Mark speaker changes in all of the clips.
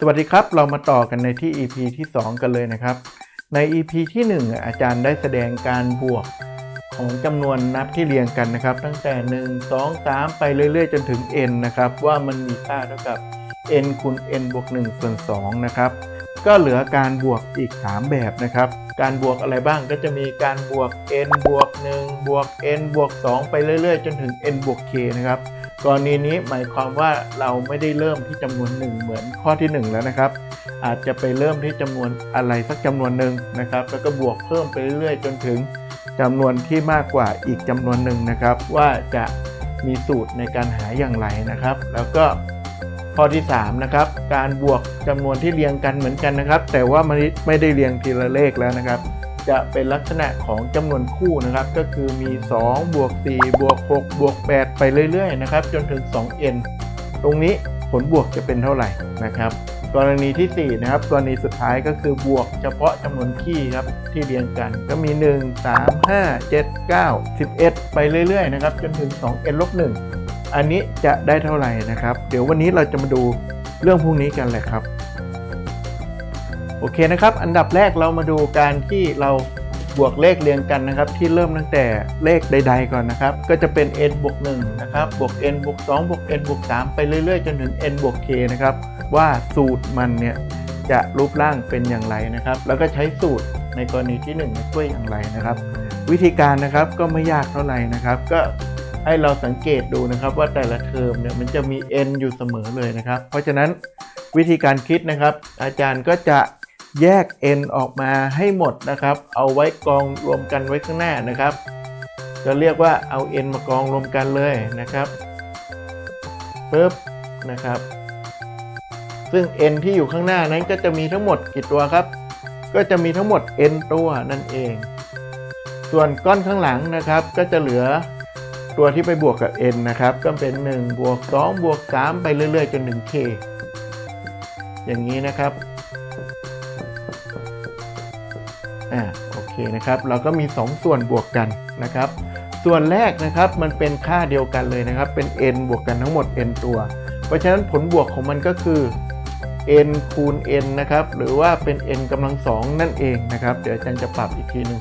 Speaker 1: สวัสดีครับ เรามาต่อกันในที่ EP ที่ 2 กันเลยนะครับ ใน EP ที่ 1 อาจารย์ได้แสดงการบวกของจำนวนนับที่เรียงกันนะครับ ตั้งแต่ 1 2 3 ไปเรื่อย ๆ จนถึง n นะครับ ว่ามันมีค่าเท่ากับ n คูณ n บวก1ส่วน2นะครับ ก็เหลือการบวกอีก 3 แบบนะครับ การบวกอะไรบ้างก็จะมีการบวก n บวก1บวก n บวก2ไปเรื่อย ๆ จนถึง n บวก k นะครับ กรณีนี้หมายความว่าเราไม่ได้เริ่มที่จำนวนหนึ่งเหมือนข้อที่ 1 แล้วนะครับ อาจจะไปเริ่มที่จำนวนอะไรสักจำนวนหนึ่งนะครับ แล้วก็บวกเพิ่มไปเรื่อยๆ จนถึงจำนวนที่มากกว่าอีกจำนวนหนึ่งนะครับ ว่าจะมีสูตรในการหาอย่างไรนะครับ แล้วก็ข้อที่3นะครับการบวกจำนวนที่เรียงกันเหมือนกันนะครับ แต่ว่าไม่ได้เรียงทีละเลขแล้วนะครับ จะเป็นลักษณะของจำนวนคู่นะครับ ก็คือมี 2 บวก 4 บวก 6 บวก 8 ไปเรื่อยๆนะครับจนถึง 2n ตรงนี้ผลบวกจะเป็นเท่าไหร่นะครับ กรณีที่ 4 นะครับ กรณีสุดท้ายก็คือบวกเฉพาะจำนวนคี่ครับที่เรียงกัน ก็มี 1 3 5 7 9 11 ไปเรื่อยๆนะครับจนถึง 2n ลบ1อันนี้จะได้เท่าไหร่นะครับ เดี๋ยววันนี้เราจะมาดูเรื่องพวกนี้กันแหละครับ โอเคนะครับ อันดับแรกเรามาดูการที่เราบวกเลขเรียงกันนะครับ ที่เริ่มตั้งแต่เลขใด ๆ ก่อนนะครับ ก็จะเป็น n บวก1นะครับบวก n บวก2บวก n บวก3ไปเรื่อยๆ จนถึง n บวก k นะครับ ว่าสูตรมันเนี่ยจะรูปร่างเป็นอย่างไรนะครับ แล้วก็ใช้สูตรในกรณีที่1ช่วยอย่างไรนะครับ วิธีการนะครับก็ไม่ยากเท่าไหร่นะครับ ก็ให้เราสังเกตดูนะครับว่าแต่ละเทอมเนี่ยมันจะมี n อยู่เสมอเลยนะครับ เพราะฉะนั้นวิธีการคิดนะครับ อาจารย์ก็จะ แยก n ออกมาให้หมดนะครับ เอาไว้กองรวมกันไว้ข้างหน้านะครับ จะเรียกว่าเอา n มากองรวมกันเลยนะครับปึ๊บนะครับ ซึ่ง n ที่อยู่ข้างหน้านั้นก็จะมีทั้งหมดกี่ตัวครับ ก็จะมีทั้งหมด n ตัวนั่นเอง ส่วนก้อนข้างหลังนะครับ ก็จะเหลือตัวที่ไปบวกกับ n นะครับ ก็เป็น 1 บวก 2 บวก 3 ไปเรื่อยๆ จนถึง k อย่างนี้นะครับ อ่าโอเคนะครับ เราก็มี 2 ส่วนบวกกันนะครับ ส่วนแรกนะครับมันเป็นค่าเดียวกันเลยนะครับ เป็น n บวกกันทั้งหมด n ตัว เพราะฉะนั้นผลบวกของมันก็คือ n คูณ n นะครับ หรือว่าเป็น n กำลังสองนั่นเองนะครับ เดี๋ยวอาจารย์จะปรับอีกทีหนึ่ง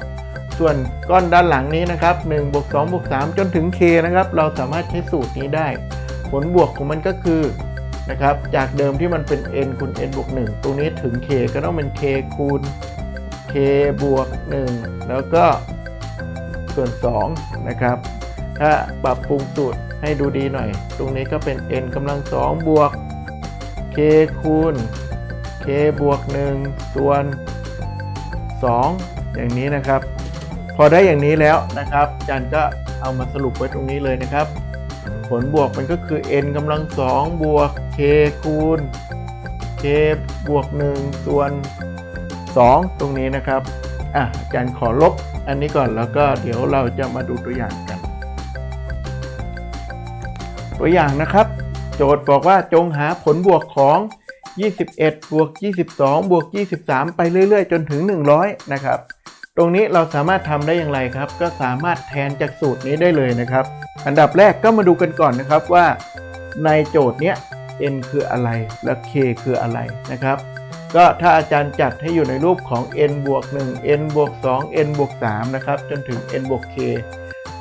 Speaker 1: ส่วนก้อนด้านหลังนี้นะครับ1บวก2บวก3จนถึง k นะครับ เราสามารถใช้สูตรนี้ได้ ผลบวกของมันก็คือนะครับ จากเดิมที่มันเป็น n คูณ n บวก1ตรงนี้ถึง k ก็ต้องเป็น k คูณ k บวก 1 แล้วก็ส่วน 2 นะครับ ถ้าปรับปรุงสูตรให้ดูดีหน่อย ตรงนี้ก็เป็น n กำลัง 2 บวก k คูณ k บวก 1 ส่วน 2 อย่างนี้นะครับ พอได้อย่างนี้แล้วนะครับอาจารย์ก็เอามาสรุปไว้ตรงนี้เลยนะครับ ผลบวกมันก็คือ n กำลัง 2 บวก k คูณ k บวก 1 ส่วน2 ตรงนี้นะครับอะอาจารย์ขอลบอันนี้ก่อนแล้วก็เดี๋ยวเราจะมาดูตัวอย่างกัน ตัวอย่างนะครับ โจทย์บอกว่าจงหาผลบวกของ 21 บวก 22 บวก 23 ไปเรื่อยๆ จนถึง 100 นะครับ ตรงนี้เราสามารถทำได้อย่างไรครับ ก็สามารถแทนจากสูตรนี้ได้เลยนะครับ อันดับแรกก็มาดูกันก่อนนะครับว่า ในโจทย์เนี้ย n คืออะไรและ k คืออะไรนะครับ ก็ถ้าอาจารย์จัดให้อยู่ในรูปของ n บวก1 n บวก2 n บวก3นะครับจนถึง n บวก k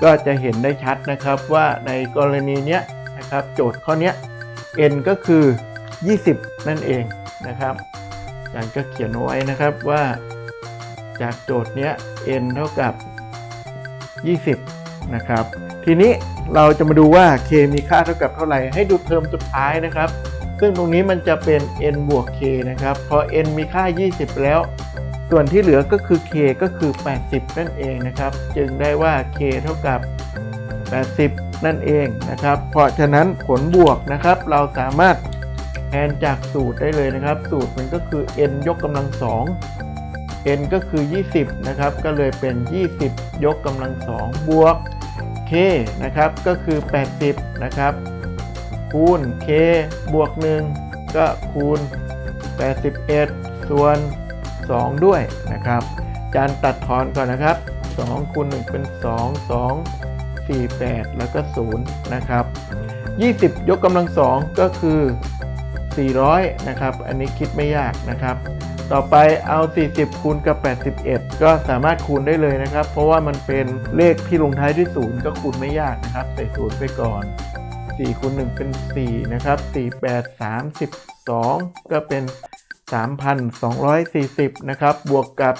Speaker 1: ก็จะเห็นได้ชัดนะครับว่าในกรณีเนี้ยนะครับโจทย์ข้อนี้ n ก็คือ 20 นั่นเองนะครับอาจารย์ก็เขียนไว้นะครับว่า จากโจทย์เนี้ย n เท่ากับ 20 นะครับ ทีนี้เราจะมาดูว่า k มีค่าเท่ากับเท่าไหร่ให้ดูเทอมสุดท้ายนะครับ ซึ่งตรงนี้มันจะเป็น n บวก k นะครับ พอ n มีค่า 20 แล้ว ส่วนที่เหลือก็คือ k ก็คือ 80 นั่นเองนะครับ จึงได้ว่า k เท่ากับ 80 นั่นเองนะครับ เพราะฉะนั้นผลบวกนะครับ เราสามารถแทนจากสูตรได้เลยนะครับ สูตรมันก็คือ n ยกกำลังสอง n ก็คือ 20 นะครับ ก็เลยเป็น 20 ยกกำลังสองบวก k นะครับ ก็คือ 80 นะครับ คูณ k บวก 1 ก็คูณ 81 ส่วน 2 ด้วยนะครับจานตัดทอนก่อนนะครับ 2 คูณ 1 เป็น 2 2 4 8 แล้วก็ 0 นะครับ 20 ยกกำลัง 2 ก็คือ 400 นะครับ อันนี้คิดไม่ยากนะครับ ต่อไปเอา 40 คูณกับ 81 ก็สามารถคูณได้เลยนะครับ เพราะว่ามันเป็นเลขที่ลงท้ายด้วย 0 ก็คูณไม่ยากนะครับ ใส่ศูนย์ไปก่อน 4คูณ1เป็น4นะครับ4 8 32 ก็เป็น 3,240 นะครับ บวกกับ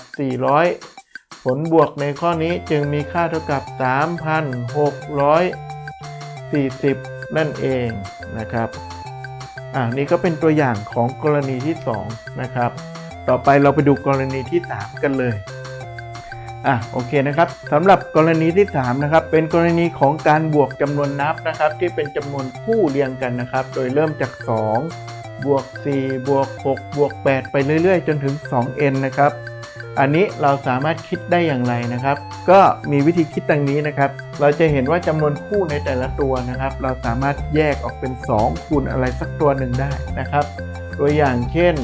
Speaker 1: 400 ผลบวกในข้อนี้จึงมีค่าเท่ากับ 3,640 นั่นเองนะครับอ่านี่ก็เป็นตัวอย่างของกรณีที่ 2 นะครับ ต่อไปเราไปดูกรณีที่ 3 กันเลย อะโอเคนะครับสำหรับกรณีที่3นะครับเป็นกรณีของการบวกจำนวนนับนะครับ ที่เป็นจำนวนคู่เรียงกันนะครับ โดยเริ่มจาก 2 บวก 4 บวก 6 บวก 8 ไปเรื่อยๆ จนถึง 2n นะครับ อันนี้เราสามารถคิดได้อย่างไรนะครับ ก็มีวิธีคิดดังนี้นะครับ เราจะเห็นว่าจำนวนคู่ในแต่ละตัวนะครับ เราสามารถแยกออกเป็น 2 คูณอะไรสักตัวหนึ่งได้นะครับ ตัวอย่างเช่น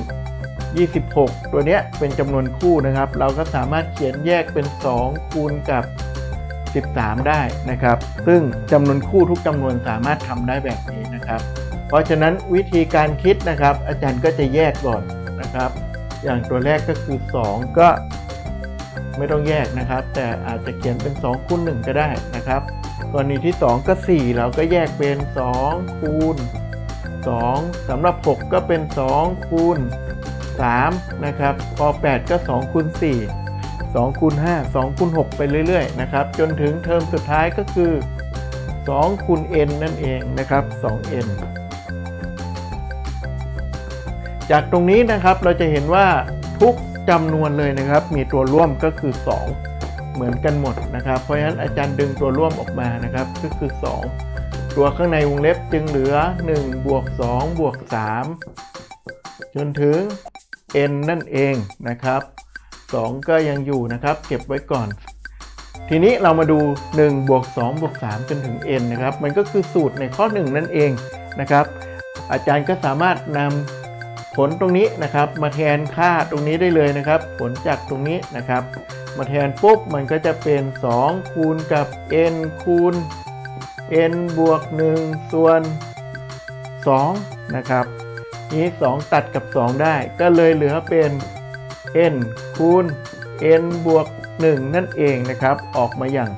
Speaker 1: 26 ตัวเนี้ยเป็นจำนวนคู่นะครับ เราก็สามารถเขียนแยกเป็น 2 คูณกับ 13 ได้นะครับ ซึ่งจำนวนคู่ทุกจำนวนสามารถทำได้แบบนี้นะครับ เพราะฉะนั้นวิธีการคิดนะครับ อาจารย์ก็จะแยกก่อนนะครับ อย่างตัวแรกก็คือ 2 ก็ไม่ต้องแยกนะครับ แต่อาจจะเขียนเป็น2คูณ1ก็ได้นะครับกรณีที่ 2 ก็ 4 เราก็แยกเป็น 2 คูณ 2สำหรับ 6 ก็เป็น 2 คูณ 3นะครับพอ8ก็2คูณ4 2คูณ5 2คูณ6ไปเรื่อยๆนะครับจนถึงเทอมสุดท้ายก็คือ2คูณ n นั่นเองนะครับ 2n จากตรงนี้นะครับเราจะเห็นว่าทุกจำนวนเลยนะครับ มีตัวร่วมก็คือ 2 เหมือนกันหมดนะครับ เพราะฉะนั้นอาจารย์ดึงตัวร่วมออกมานะครับก็คือ 2 ตัวข้างในวงเล็บจึงเหลือ1บวก2บวก3จนถึง n นั่นเองนะครับ 2 ก็ยังอยู่นะครับ เก็บไว้ก่อน ทีนี้เรามาดู1บวก2บวก3จนถึง n นะครับ มันก็คือสูตรในข้อ 1 นั่นเองนะครับ อาจารย์ก็สามารถนำผลตรงนี้นะครับ มาแทนค่าตรงนี้ได้เลยนะครับ ผลจากตรงนี้นะครับ มาแทนปุ๊บมันก็จะเป็น 2 คูณกับ n คูณ n บวก 1 ส่วน 2 นะครับ นี้ 2 ตัดกับ 2 ได้ ก็เลยเหลือเป็น n คูณ n บวก 1 นั่นเองนะครับ ออกมาอย่าง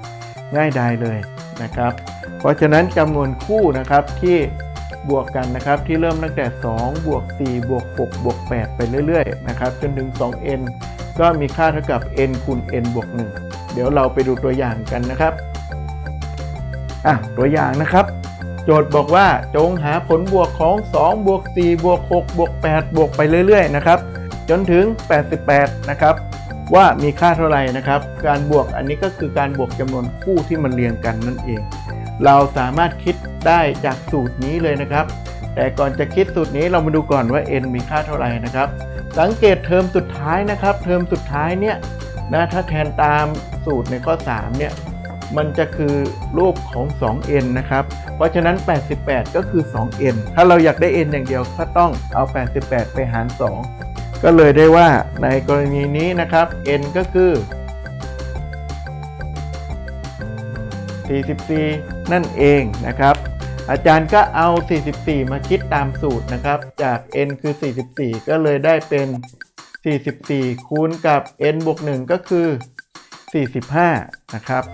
Speaker 1: ง่ายดายเลยนะครับ เพราะฉะนั้นจำนวนคู่นะครับที่บวกกันนะครับที่เริ่มตั้งแต่ 2 บวก 4 บวก 6 บวก 8 ไปเรื่อยๆนะครับจนถึง 2n ก็มีค่าเท่ากับ n คูณ n บวก 1 เดี๋ยวเราไปดูตัวอย่างกันนะครับอะตัวอย่างนะครับ โจทย์บอกว่าจงหาผลบวกของ 2 บวก 4 บวก 6 บวก 8 บวกไปเรื่อยๆ นะครับ จนถึง 88 นะครับ ว่ามีค่าเท่าไหร่นะครับ การบวกอันนี้ก็คือการบวกจำนวนคู่ที่มันเรียงกันนั่นเอง เราสามารถคิดได้จากสูตรนี้เลยนะครับ แต่ก่อนจะคิดสูตรนี้เรามาดูก่อนว่า n มีค่าเท่าไหร่นะครับ สังเกตเทอมสุดท้ายนะครับ เทอมสุดท้ายเนี่ยนะถ้าแทนตามสูตรในข้อ 3 เนี่ย มันจะคือรูปของ 2n นะครับ เพราะฉะนั้น 88 ก็คือ 2n ถ้าเราอยากได้ n อย่างเดียวก็ต้องเอา 88 ไปหาร 2 ก็เลยได้ว่าในกรณีนี้นะครับ n ก็คือ 44 นั่นเองนะครับ อาจารย์ก็เอา 44 มาคิดตามสูตรนะครับ จาก n คือ 44 ก็เลยได้เป็น 44 คูณกับ n บวก 1 ก็คือ 45 นะครับ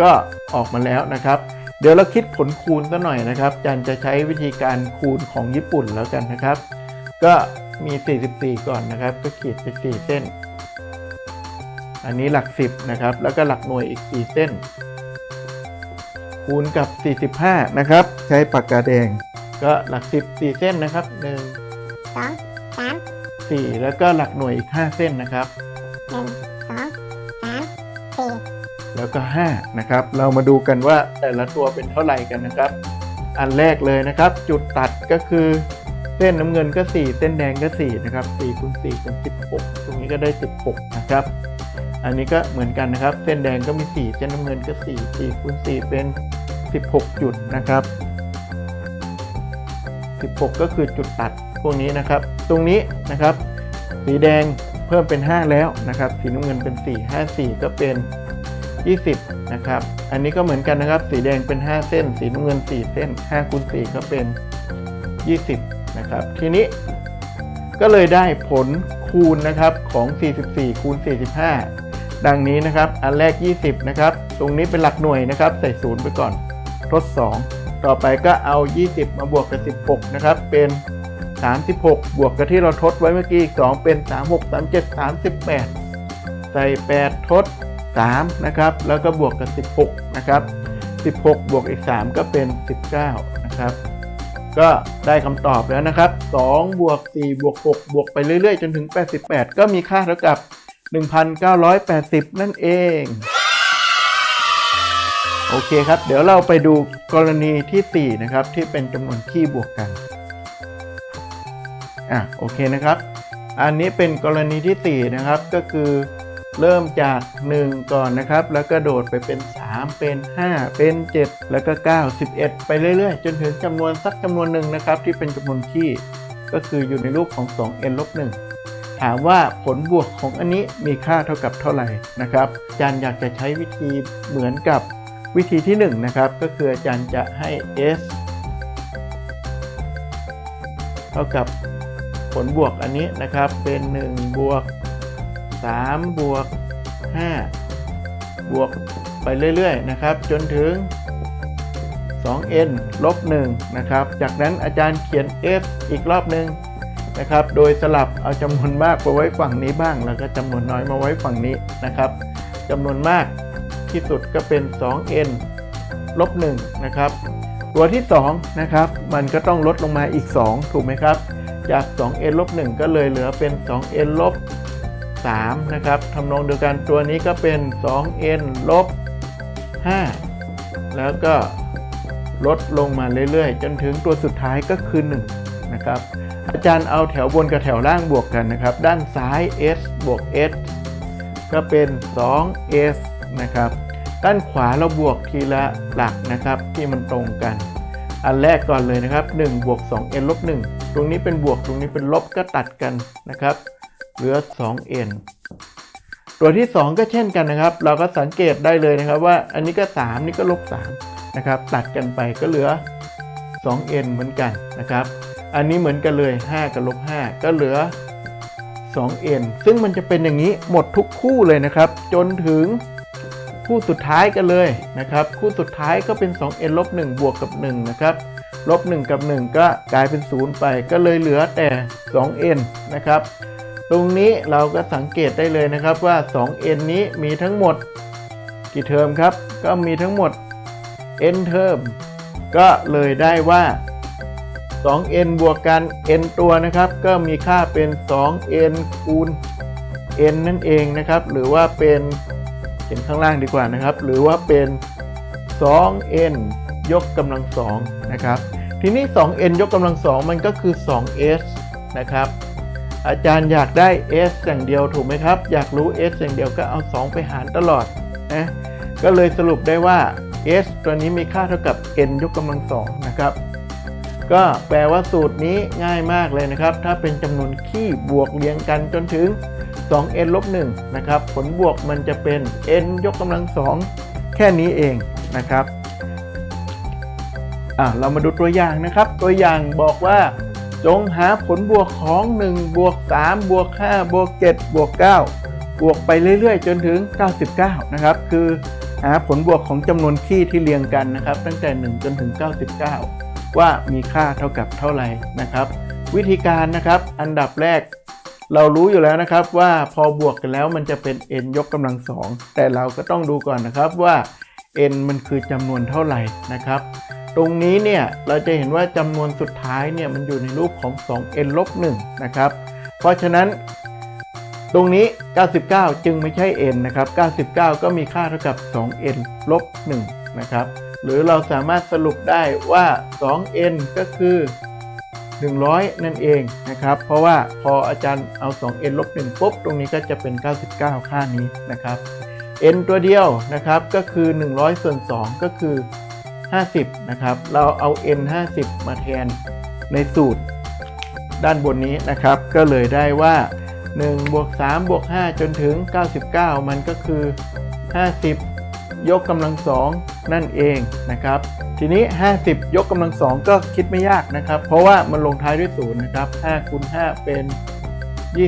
Speaker 1: ก็ออกมาแล้วนะครับ เดี๋ยวเราคิดผลคูณกันหน่อยนะครับจันจะใช้วิธีการคูณของญี่ปุ่นแล้วกันนะครับ ก็มี 44 ก่อนนะครับ ก็ขีดไป 4 เส้น อันนี้หลัก 10 นะครับ แล้วก็หลักหน่วยอีก 4 เส้น คูณกับ 45 นะครับ ใช้ปากกาแดง ก็หลัก 10 4 เส้นนะครับ 1
Speaker 2: 2 3
Speaker 1: 4 แล้วก็หลักหน่วยอีก 5 เส้นนะครับ
Speaker 2: 1
Speaker 1: แล้วก็5นะครับเรามาดูกันว่าแต่ละตัวเป็นเท่าไหร่กันนะครับ อันแรกเลยนะครับ จุดตัดก็คือ เส้นน้ำเงินก็ 4 เส้นแดงก็4นะครับ4คูณ4เป็น16 ตรงนี้ก็ได้ 16 นะครับ อันนี้ก็เหมือนกันนะครับ เส้นแดงก็มี 4 เส้นน้ำเงินก็ 4 4คูณ4เป็น 16 จุดนะครับ 16 ก็คือจุดตัดพวกนี้นะครับ ตรงนี้นะครับ สีแดงเพิ่มเป็น 5 แล้วนะครับ สีน้ำเงินเป็น 4 5 4 ก็เป็น 20 นะครับ อันนี้ก็เหมือนกันนะครับ สีแดงเป็น 5 เส้น สีน้ำเงิน 4 เส้น5คูณ4ก็เป็น 20 นะครับ ทีนี้ก็เลยได้ผลคูณนะครับของ 44 คูณ 45 ดังนี้นะครับ อันแรก 20 นะครับ ตรงนี้เป็นหลักหน่วยนะครับ ใส่ศูนย์ไปก่อนทด2 ต่อไปก็เอา 20 มาบวกกับ 16 นะครับ เป็น 36 บวกกับที่เราทดไว้เมื่อกี้อีก 2 เป็น 36 37 38 ใส่ 8 ทด 3นะครับแล้วก็บวกกับ 16นะครับ16 บวกอีก 3 ก็เป็น 19นะครับก็ได้คำตอบแล้วนะครับ2บวก4บวก6บวกไปเรื่อยๆ จนถึง 88 ก็มีค่าเท่ากับ 1,980 นั่นเองโอเคครับ เดี๋ยวเราไปดูกรณีทีสี่4 นะครับ ที่เป็นจำนวนคี่บวกกัน อะโอเคนะครับ อันนี้เป็นกรณีที่ 4 นะครับก็คือ เริ่มจาก 1 ก่อนนะครับ แล้วก็โดดไปเป็น 3 เป็น 5 เป็น 7 แล้วก็ 9 11 ไปเรื่อยๆ จนถึงจำนวนสักจำนวนหนึ่งนะครับ ที่เป็นจำนวนคี่ ก็คืออยู่ในรูปของ 2n ลบ1ถามว่าผลบวกของอันนี้มีค่าเท่ากับเท่าไหร่นะครับอาจารย์อยากจะใช้วิธีเหมือนกับวิธีที่ 1 นะครับ ก็คืออาจารย์จะให้ s เท่ากับผลบวกอันนี้นะครับเป็น 1 บวก 3 บวก 5 บวกไปเรื่อยๆนะครับ จนถึง 2n ลบ1นะครับ จากนั้นอาจารย์เขียน f อีกรอบหนึ่งนะครับ โดยสลับเอาจำนวนมากมาไว้ฝั่งนี้บ้าง แล้วก็จำนวนน้อยมาไว้ฝั่งนี้นะครับจำนวนมากที่สุดก็เป็น 2n ลบ1นะครับ ตัวที่2นะครับมันก็ต้องลดลงมาอีก 2 ถูกไหมครับ จาก 2n ลบ1ก็เลยเหลือเป็น 2n ลบ 3 นะครับทำนองเดียวกันตัวนี้ก็เป็น 2n ลบ 5 แล้วก็ลดลงมาเรื่อยๆ จนถึงตัวสุดท้ายก็คือ 1 นะครับ อาจารย์เอาแถวบนกับแถวล่างบวกกันนะครับ ด้านซ้าย s บวก s ก็เป็น 2s นะครับ ด้านขวาเราบวกทีละหลักนะครับ ที่มันตรงกัน อันแรกก่อนเลยนะครับ 1 บวก 2n ลบ 1 ตรงนี้เป็นบวก ตรงนี้เป็นลบก็ตัดกันนะครับ เหลือ 2n ตัวที่ 2 ก็เช่นกันนะครับ เราก็สังเกตได้เลยนะครับว่าอันนี้ก็ 3 นี่ก็ลบ3นะครับตัดกันไปก็เหลือ 2n เหมือนกันนะครับ อันนี้เหมือนกันเลย 5 กับลบ5ก็เหลือ 2n ซึ่งมันจะเป็นอย่างนี้หมดทุกคู่เลยนะครับ จนถึงคู่สุดท้ายกันเลยนะครับ คู่สุดท้ายก็เป็น 2n ลบ1บวกกับ1นะครับลบ1กับ 1 ก็กลายเป็น 0 ไปก็เลยเหลือแต่ 2n นะครับ ตรงนี้เราก็สังเกตได้เลยนะครับว่า 2n นี้มีทั้งหมด กี่เทอมครับ ก็มีทั้งหมด n เทอมก็เลยได้ว่า 2n บวกกัน n ตัวนะครับ ก็มีค่าเป็น 2n คูณ n นั่นเองนะครับ หรือว่าเป็นเขียนข้างล่างดีกว่านะครับ หรือว่าเป็น 2n ยกกำลังสองนะครับ ทีนี้ 2n ยกกำลังสองมันก็คือ 2s นะครับ อาจารย์อยากได้ s อย่างเดียวถูกไหมครับ อยากรู้ s อย่างเดียวก็เอา 2 ไปหารตลอดนะก็เลยสรุปได้ว่า s ตัวนี้มีค่าเท่ากับ n ยกกำลังสองนะครับ ก็แปลว่าสูตรนี้ง่ายมากเลยนะครับ ถ้าเป็นจำนวนขี้บวกเรียงกันจนถึง 2n ลบ1นะครับ ผลบวกมันจะเป็น n ยกกำลังสองแค่นี้เองนะครับอะเรามาดูตัวอย่างนะครับ ตัวอย่างบอกว่า จงหาผลบวกของ1บวก3บวก5บวก7บวก9บวกไปเรื่อยๆ จนถึง 99 นะครับ คือหาผลบวกของจำนวนขี้ที่เรียงกันนะครับ ตั้งแต่ 1 จนถึง 99 ว่ามีค่าเท่ากับเท่าไหร่นะครับ วิธีการนะครับอันดับแรก เรารู้อยู่แล้วนะครับว่าพอบวกกันแล้วมันจะเป็น n ยกกำลังสองแต่เราก็ต้องดูก่อนนะครับว่า n มันคือจำนวนเท่าไหร่นะครับ ตรงนี้เนี่ยเราจะเห็นว่าจำนวนสุดท้ายเนี่ยมันอยู่ในรูปของ 2n ลบ1นะครับ เพราะฉะนั้นตรงนี้ 99 จึงไม่ใช่ n นะครับ 99 ก็มีค่าเท่ากับ 2n ลบ1นะครับ หรือเราสามารถสรุปได้ว่า 2n ก็คือ 100 นั่นเองนะครับ เพราะว่าพออาจารย์เอา 2n ลบ1ปุ๊บ ตรงนี้ก็จะเป็น 99 ค่านี้นะครับ n ตัวเดียวนะครับก็คือ 100 ส่วน 2 ก็คือ 50 นะครับ เราเอา n 50 มาแทนในสูตรด้านบนนี้นะครับ ก็เลยได้ว่า 1 บวก 3 บวก 5 จนถึง 99 มันก็คือ 50 ยกกำลังสองนั่นเองนะครับ ทีนี้ 50 ยกกำลังสองก็คิดไม่ยากนะครับ เพราะว่ามันลงท้ายด้วยศูนย์นะครับ5คูณ5เป็น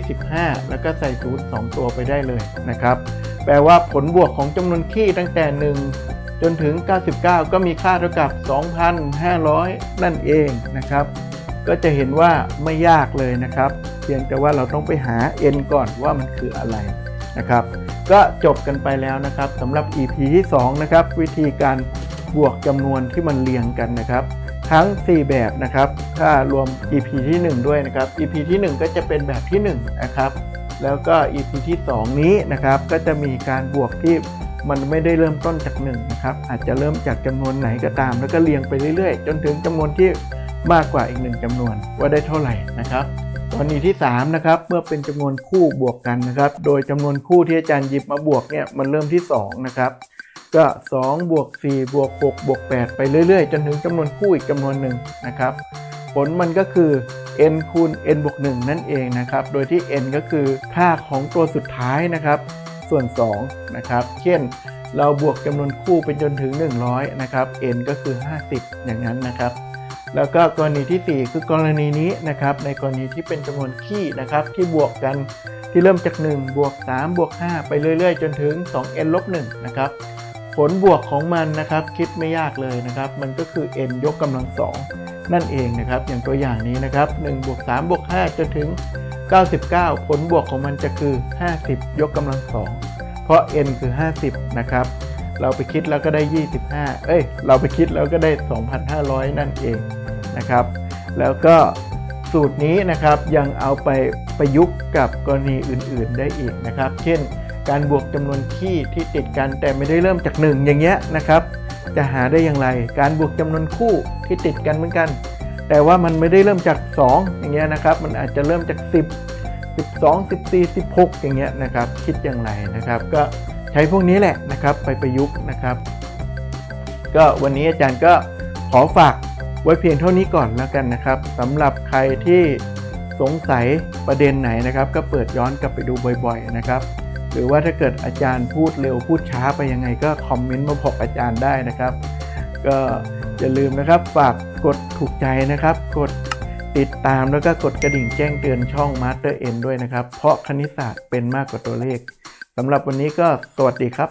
Speaker 1: 25 แล้วก็ใส่ศูนย์2ตัวไปได้เลยนะครับ แปลว่าผลบวกของจำนวนคี่ตั้งแต่ 1 จนถึง 99 ก็มีค่าเท่ากับ 2,500 นั่นเองนะครับ ก็จะเห็นว่าไม่ยากเลยนะครับ เพียงแต่ว่าเราต้องไปหา n ก่อนว่ามันคืออะไรนะครับ ก็จบกันไปแล้วนะครับสำหรับ EP ที่ 2 นะครับ วิธีการบวกจำนวนที่มันเรียงกันนะครับ ทั้ง 4 แบบนะครับ ถ้ารวม EP ที่ 1 ด้วยนะครับ EP ที่ 1 ก็จะเป็นแบบที่ 1 นะครับ แล้วก็ EP ที่ 2 นี้นะครับ ก็จะมีการบวกที่ มันไม่ได้เริ่มต้นจาก1นนะครับอาจจะเริ่มจากจำนวนไหนก็ตาม แล้วก็เรียงไปเรื่อยๆ จนถึงจำนวนที่มากกว่าอีกหนึ่งจำนวนว่าได้เท่าไหร่นะครับกรณีที่3นะครับเมื่อเป็นจำนวนคู่บวกกันนะครับโดยจำนวนคู่ที่อาจารย์หยิบมาบวกเนี่ยมันเริ่มที่2นะครับก็2บวก4บวก6บวก8ไปเรื่อยๆ จนถึงจำนวนคู่อีกจำนวนหนึ่งนะครับผลมันก็คือ n คูณ n บวก1นั่นเองนะครับ โดยที่ n ก็คือค่าของตัวสุดท้ายนะครับ ส่วน2นะครับ เช่น เราบวกจำนวนคู่ไปจนถึง 100 นะครับ n ก็คือ 50 อย่างนั้นนะครับ แล้วก็กรณีที่ 4 คือกรณีนี้นะครับ ในกรณีที่เป็นจำนวนคี่นะครับ ที่บวกกันที่เริ่มจาก 1 บวก 3 บวก 5 ไปเรื่อย ๆ จนถึง 2n ลบ1นะครับ ผลบวกของมันนะครับ คิดไม่ยากเลยนะครับ มันก็คือ n ยกกำลังสองนั่นเองนะครับ อย่างตัวอย่างนี้นะครับ 1 บวก 3 บวก 5 จนถึง 99 ผลบวกของมันจะคือ 50 ยกกำลังสองเพราะ n คือ 50 นะครับ เราไปคิดแล้วก็ได้ 25 เอ้ย เราไปคิดแล้วก็ได้ 2,500 นั่นเองนะครับ แล้วก็สูตรนี้นะครับยังเอาไปประยุกต์กับกรณีอื่นๆได้อีกนะครับ เช่น การบวกจำนวนคี่ที่ติดกันแต่ไม่ได้เริ่มจาก 1 อย่างเงี้ยนะครับจะหาได้อย่างไร การบวกจำนวนคู่ที่ติดกันเหมือนกัน แต่ว่ามันไม่ได้เริ่มจาก 2 อย่างเงี้ยนะครับ มันอาจจะเริ่มจาก 10 12 14 16 อย่างเงี้ยนะครับ คิดอย่างไรนะครับ ก็ใช้พวกนี้แหละนะครับ ไปประยุกต์นะครับ ก็วันนี้อาจารย์ก็ขอฝากไว้เพียงเท่านี้ก่อนแล้วกันนะครับสำหรับใครที่สงสัยประเด็นไหนนะครับ ก็เปิดย้อนกลับไปดูบ่อย ๆ นะครับ หรือว่าถ้าเกิดอาจารย์พูดเร็วพูดช้าไปยังไงก็คอมเมนต์มาบอกอาจารย์ได้นะครับ ก็อย่าลืมนะครับฝากกดถูกใจนะครับ กด ติดตามแล้วก็กดกระดิ่งแจ้งเตือนช่อง Master N ด้วยนะครับ เพราะคณิตศาสตร์เป็นมากกว่าตัวเลขสำหรับวันนี้ก็สวัสดีครับ